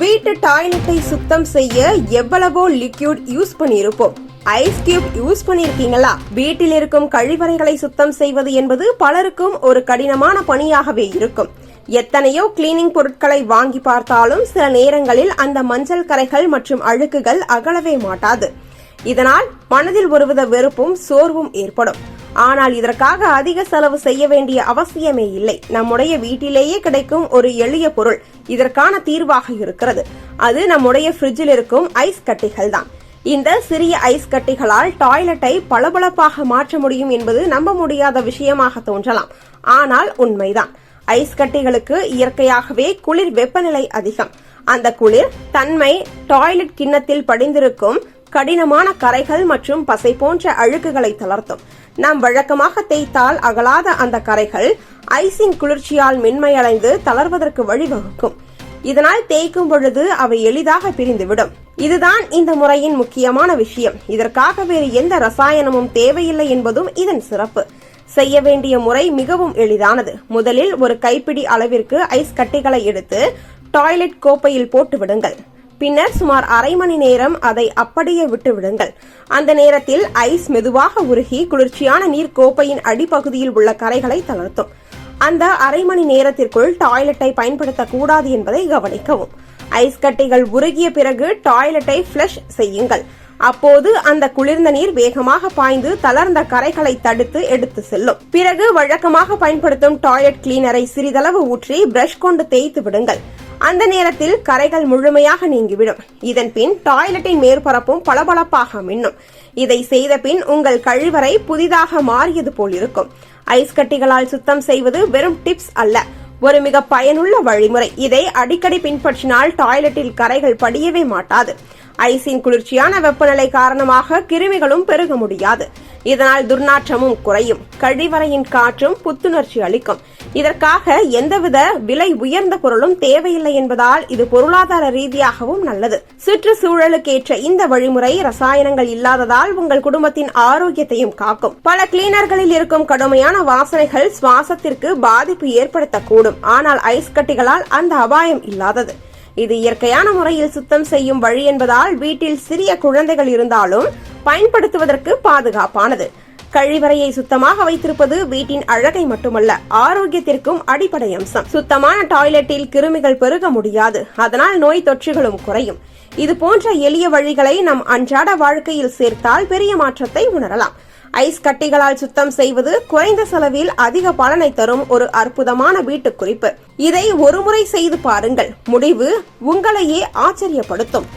வீட்டு டாய்லெட்டை சுத்தம் செய்ய எவ்வளவோ லிக்யூட் யூஸ் பண்ணியிருப்போம். ஐஸ் கியூப் யூஸ் பண்ணிருக்கீங்களா வீட்டில் இருக்கும் கழிவறைகளை சுத்தம் செய்வது என்பது பலருக்கும் ஒரு கடினமான பணியாகவே இருக்கும். எத்தனையோ கிளீனிங் பொருட்களை வாங்கி பார்த்தாலும் சில நேரங்களில் அந்த மஞ்சள் கரைகள் மற்றும் அழுக்குகள் அகலவே மாட்டாது. இதனால் மனதில் ஒருவித வெறுப்பும் சோர்வும் ஏற்படும். ஆனால் இதற்காக அதிக செலவு செய்ய வேண்டிய அவசியமே இல்லை. நம்முடைய வீட்டிலேயே கிடைக்கும் ஒரு எளிய பொருள் இதற்கான தீர்வாக இருக்கிறது. அது நம்முடைய ஃப்ரிட்ஜில் இருக்கும் ஐஸ் கட்டிகள் தான். இந்த சிறிய ஐஸ் கட்டிகளால் டாய்லெட்டை பளபளப்பாக மாற்ற முடியும் என்பது நம்ப முடியாத விஷயமாக தோன்றலாம். ஆனால் உண்மைதான். ஐஸ் கட்டிகளுக்கு இயற்கையாகவே குளிர் வெப்பநிலை அதிகம். அந்த குளிர் தன்மை டாய்லெட் கிண்ணத்தில் படிந்திருக்கும் கடினமான கரைகள் மற்றும் பசை போன்ற அழுக்குகளை தளர்த்தும். நாம் வழக்கமாக தேய்த்தால் அகலாத அந்த கரைகள் ஐஸின் குளிர்ச்சியால் மென்மையடைந்து தளர்வதற்கு வழிவகுக்கும். இதனால் தேய்க்கும் பொழுது அவை எளிதாக பிரிந்துவிடும். இதுதான் இந்த முறையின் முக்கியமான விஷயம். இதற்காக வேறு எந்த ரசாயனமும் தேவையில்லை என்பதும் இதன் சிறப்பு. செய்ய வேண்டிய முறை மிகவும் எளிதானது. முதலில் ஒரு கைப்பிடி அளவிற்கு ஐஸ் கட்டிகளை எடுத்து டாய்லெட் கோப்பையில் போட்டு விடுங்கள். பின்னர் சுமார் அரை மணி நேரம் அதை அப்படியே விட்டு விடுங்கள் அந்த நேரத்தில் ஐஸ் மெதுவாக உருகி குளிர்ச்சியான நீர் கோப்பையின் அடிப்பகுதியில் உள்ள கரைகளை தளர்த்தும். அந்த அரை மணி நேரத்திற்குள் டாய்லெட்டை பயன்படுத்தக்கூடாது என்பதை கவனிக்கவும். ஐஸ் கட்டிகள் உருகிய பிறகு டாய்லெட்டை ஃபிளஷ் செய்யுங்கள். அப்போது அந்த குளிர்ந்த நீர் வேகமாக பாய்ந்து தளர்ந்த கரைகளை தடுத்து எடுத்து செல்லும். பிறகு வழக்கமாக பயன்படுத்தும் டாய்லெட் கிளீனரை சிறிதளவு ஊற்றி பிரஷ் கொண்டு தேய்த்து விடுங்கள். அந்த நேரத்தில் கரைகள் முழுமையாக நீங்கிவிடும். இதன் பின் டாய்லெட்டின் மேற்பரப்பும் பளபளப்பாக மின்னும். இதை செய்த பின் உங்கள் கழிவறை புதிதாக மாறியது போல் இருக்கும். ஐஸ் கட்டிகளால் சுத்தம் செய்வது வெறும் டிப்ஸ் அல்ல. ஒரு மிக பயனுள்ள வழிமுறை. இதை அடிக்கடி பின்பற்றினால் டாய்லெட்டில் கரைகள் படியவே மாட்டாது. ஐஸின் குளிர்ச்சியான வெப்பநிலை காரணமாக கிருமிகளும் பெருக முடியாது. இதனால் துர்நாற்றமும் குறையும். கழிவறையின் காற்றும் புத்துணர்ச்சி அளிக்கும். இதற்காக எந்தவித விலை உயர்ந்த பொருளும் தேவையில்லை என்பதால் இது பொருளாதார ரீதியாகவும் நல்லது. சுற்றுச்சூழலுக்கேற்ற இந்த வழிமுறை ரசாயனங்கள் இல்லாததால் உங்கள் குடும்பத்தின் ஆரோக்கியத்தையும் காக்கும். பல கிளீனர்களில் இருக்கும் கடுமையான வாசனைகள் சுவாசத்திற்கு பாதிப்பு ஏற்படுத்தக்கூடும். ஆனால் ஐஸ் கட்டிகளால் அந்த அபாயம் இல்லாதது. இது இயற்கையான முறையில் சுத்தம் செய்யும் வழி என்பதால் வீட்டில் சிறிய குழந்தைகள் இருந்தாலும் பயன்படுத்துவதற்கு பாதுகாப்பானது. கழிவறையை சுத்தமாக வைத்திருப்பது வீட்டின் அழகை மட்டுமல்ல ஆரோக்கியத்திற்கும் அடிப்படை அம்சம். சுத்தமான டாய்லெட்டில் கிருமிகள் பெருக முடியாது அதனால் நோய் தொற்றுகளும் குறையும். இது போன்ற எளிய வழிகளை நம் அன்றாட வாழ்க்கையில் சேர்த்தால் பெரிய மாற்றத்தை உணரலாம். ஐஸ் கட்டிகளால் சுத்தம் செய்வது குறைந்த செலவில் அதிக பலனை தரும் ஒரு அற்புதமான வீட்டு குறிப்பு இதை ஒருமுறை செய்து பாருங்கள். முடிவு உங்களையே ஆச்சரியப்படுத்தும்.